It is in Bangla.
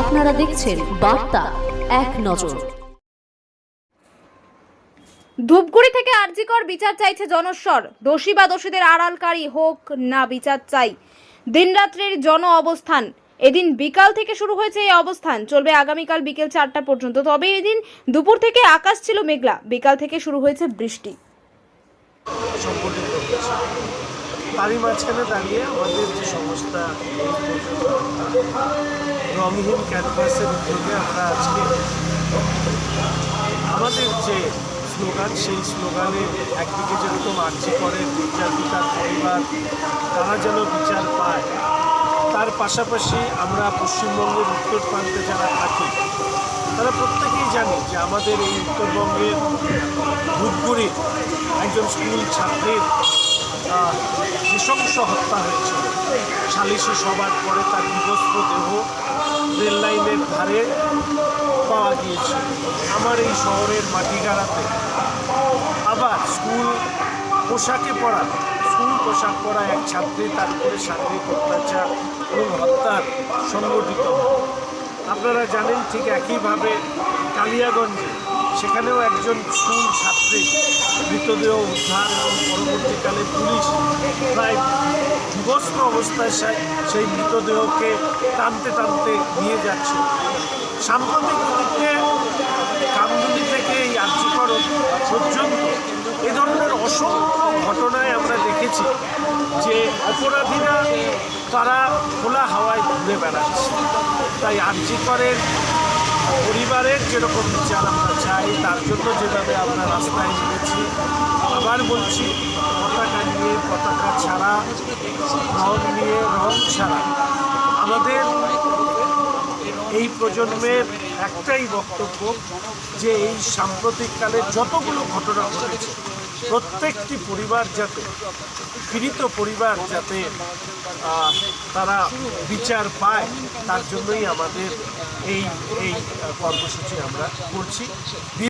আপনারা দেখছেন বার্তা এক নজর। ধূপগুড়ি থেকে আরজিকর বিচার চাইছে জনস্বর। দোষী বা দোষীদের আড়ালকারী হোক না বিচার চাই। দিনরাত্রির জন অবস্থান। এদিন বিকাল থেকে শুরু হয়েছে এই অবস্থান। চলবে আগামীকাল বিকেল চারটা পর্যন্ত। তবে এদিন দুপুর থেকে আকাশ ছিল মেঘলা। বিকাল থেকে শুরু হয়েছে বৃষ্টি। তারই মাঝখানে দাঁড়িয়ে আমাদের যে সংস্থা রঙহীন ক্যানভাসের উদ্যোগে আমরা আজকে আমাদের যে স্লোগান, সেই স্লোগানে একদিকে যেরকম আর্জি করে নির্যাতিতার পরিবার, তারা যেন বিচার পায়। তার পাশাপাশি আমরা পশ্চিমবঙ্গের উত্তর প্রান্তে যারা থাকি, তারা প্রত্যেকেই জানি যে আমাদের এই উত্তরবঙ্গের ধূপগুড়ির একজন স্কুল ছাত্রের নৃশংস হত্যা হয়েছিল সালিশি সবার পরে তার বিবস্ত্র দেহ রেল লাইনের ধারে পাওয়া গিয়েছে। আমার এই শহরের মাটি মাটিগাড়াতে আবার স্কুল পোশাকে পরা, স্কুল পোশাক পরা এক ছাত্রী তার উপরে শারীরিক অত্যাচার এবং হত্যার সংগঠিত আপনারা জানেন ঠিক একইভাবে কালিয়াগঞ্জে সেখানেও একজন স্কুল ছাত্রী মৃতদেহ উদ্ধার এবং পরবর্তীকালে পুলিশ প্রায় বিবস্ত্র অবস্থায় সেই মৃতদেহকে টানতে টানতে নিয়ে যাচ্ছে। সাম্প্রতিক অতীতে কামদুনি থেকে এই আর্যিকর পর্যন্ত এ ধরনের অসংখ্য ঘটনায় আমরা দেখেছি যে অপরাধীরা তারা খোলা হাওয়ায় ঘুরে বেড়াচ্ছে। তাই আর্যিকরের পরিবারের যেরকম বিচার আমরা চাই, তার জন্য যেভাবে আমরা রাস্তায় নেমেছি, আবার বলছি ছাড়া রং নিয়ে রং ছাড়া। আমাদের এই প্রজন্মের একটাই বক্তব্য যে এই সাম্প্রতিককালে যতগুলো ঘটনা ঘটেছে, প্রত্যেকটি পরিবার যাতে, পীড়িত পরিবার যাতে তারা বিচার পায়, তার জন্যই আমাদের এই এই কর্মসূচি আমরা করছি।